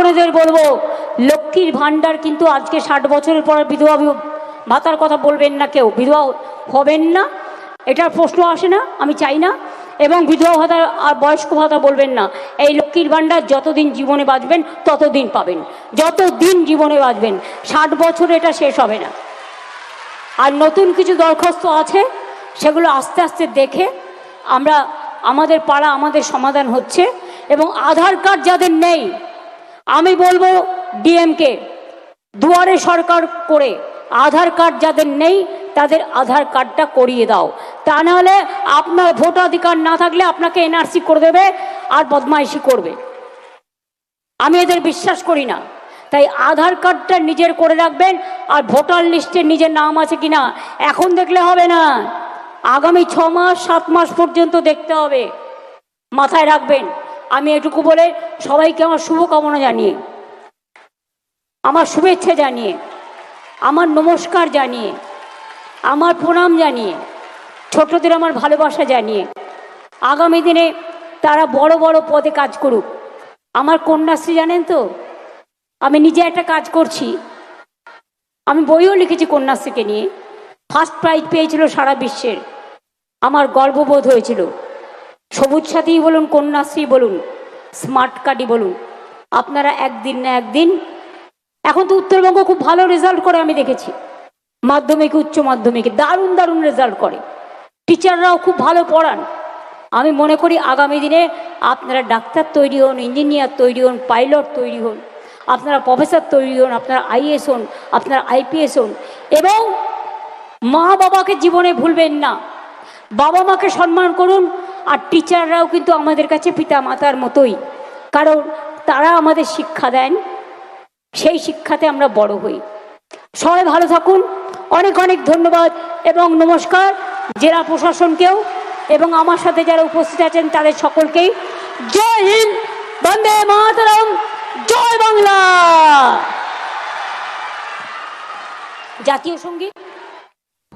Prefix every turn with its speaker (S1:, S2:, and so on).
S1: বোনেদের বলব, লক্ষ্মীর ভাণ্ডার কিন্তু আজকে ষাট বছরের পর বিধবা ভাতার কথা বলবেন না কেউ, বিধবা হবেন না, এটার প্রশ্ন আসে না, আমি চাই না, এবং বিধবা ভাতা আর বয়স্ক ভাতা বলবেন না। এই লক্ষ্মীর ভাণ্ডার যতদিন জীবনে বাঁচবেন, ততদিন পাবেন। যতদিন জীবনে বাঁচবেন, ষাট বছর এটা শেষ হবে না। আর নতুন কিছু দরখাস্ত আছে, সেগুলো আস্তে আস্তে দেখে আমরা, আমাদের পাড়া আমাদের সমাধান হচ্ছে, এবং আধার কার্ড যাদের নেই আমি বলব ডিএমকে, দুয়ারে সরকার করে আধার কার্ড যাদের নেই তাদের আধার কার্ডটা করিয়ে দাও। তা নাহলে আপনার ভোটাধিকার না থাকলে আপনাকে এনআরসি করে দেবে আর বদমাইশি করবে। আমি এদের বিশ্বাস করি না। তাই আধার কার্ডটা নিজের করে রাখবেন আর ভোটার লিস্টে নিজের নাম আছে কিনা এখন দেখলে হবে না। আগামী ছ মাস, সাত মাস পর্যন্ত দেখতে হবে। মাথায় রাখবেন। আমি এটুকু বলে সবাইকে আমার শুভকামনা জানিয়ে, আমার শুভেচ্ছা জানিয়ে, আমার নমস্কার জানিয়ে, আমার প্রণাম জানিয়ে, ছোটদের আমার ভালোবাসা জানিয়ে, আগামী দিনে তারা বড় বড় পদে কাজ করুক। আমার কন্যাশ্রী জানেন তো? আমি নিজে একটা কাজ করছি। আমি বইও লিখেছি কন্যাশ্রীকে নিয়ে। ফার্স্ট প্রাইজ পেয়েছিল সারা বিশ্বের। আমার গর্ববোধ হয়েছিল। সবুজ সাথী বলুন, কন্যাশ্রী বলুন স্মার্ট কার্ডই বলুন। আপনারা একদিন না একদিন, এখন তো উত্তরবঙ্গ খুব ভালো রেজাল্ট করে আমি দেখেছি। মাধ্যমিক, উচ্চ মাধ্যমিকে, দারুণ দারুণ রেজাল্ট করে। টিচাররাও খুব ভালো পড়ান। আমি মনে করি আগামী দিনে আপনারা ডাক্তার তৈরি হন ইঞ্জিনিয়ার তৈরি হন পাইলট তৈরি হন, আপনারা প্রফেসর তৈরি হন, আপনারা আইএস হন, আপনারা আইপিএস হন, এবং মা বাবাকে জীবনে ভুলবেন না। বাবা মাকে সম্মান করুন আর টিচাররাও কিন্তু আমাদের কাছে পিতা মাতার মতোই। কারণ তারা আমাদের শিক্ষা দেন, সেই শিক্ষাতে আমরা বড় হই। সবাই ভালো থাকুন। অনেক অনেক ধন্যবাদ এবং নমস্কার জেলা প্রশাসনকেও এবং আমার সাথে যারা উপস্থিত আছেন তাদের সকলকেই। জয় হিন্দ, বন্দে মাতরম, জয় বাংলা। জাতীয় সংগীত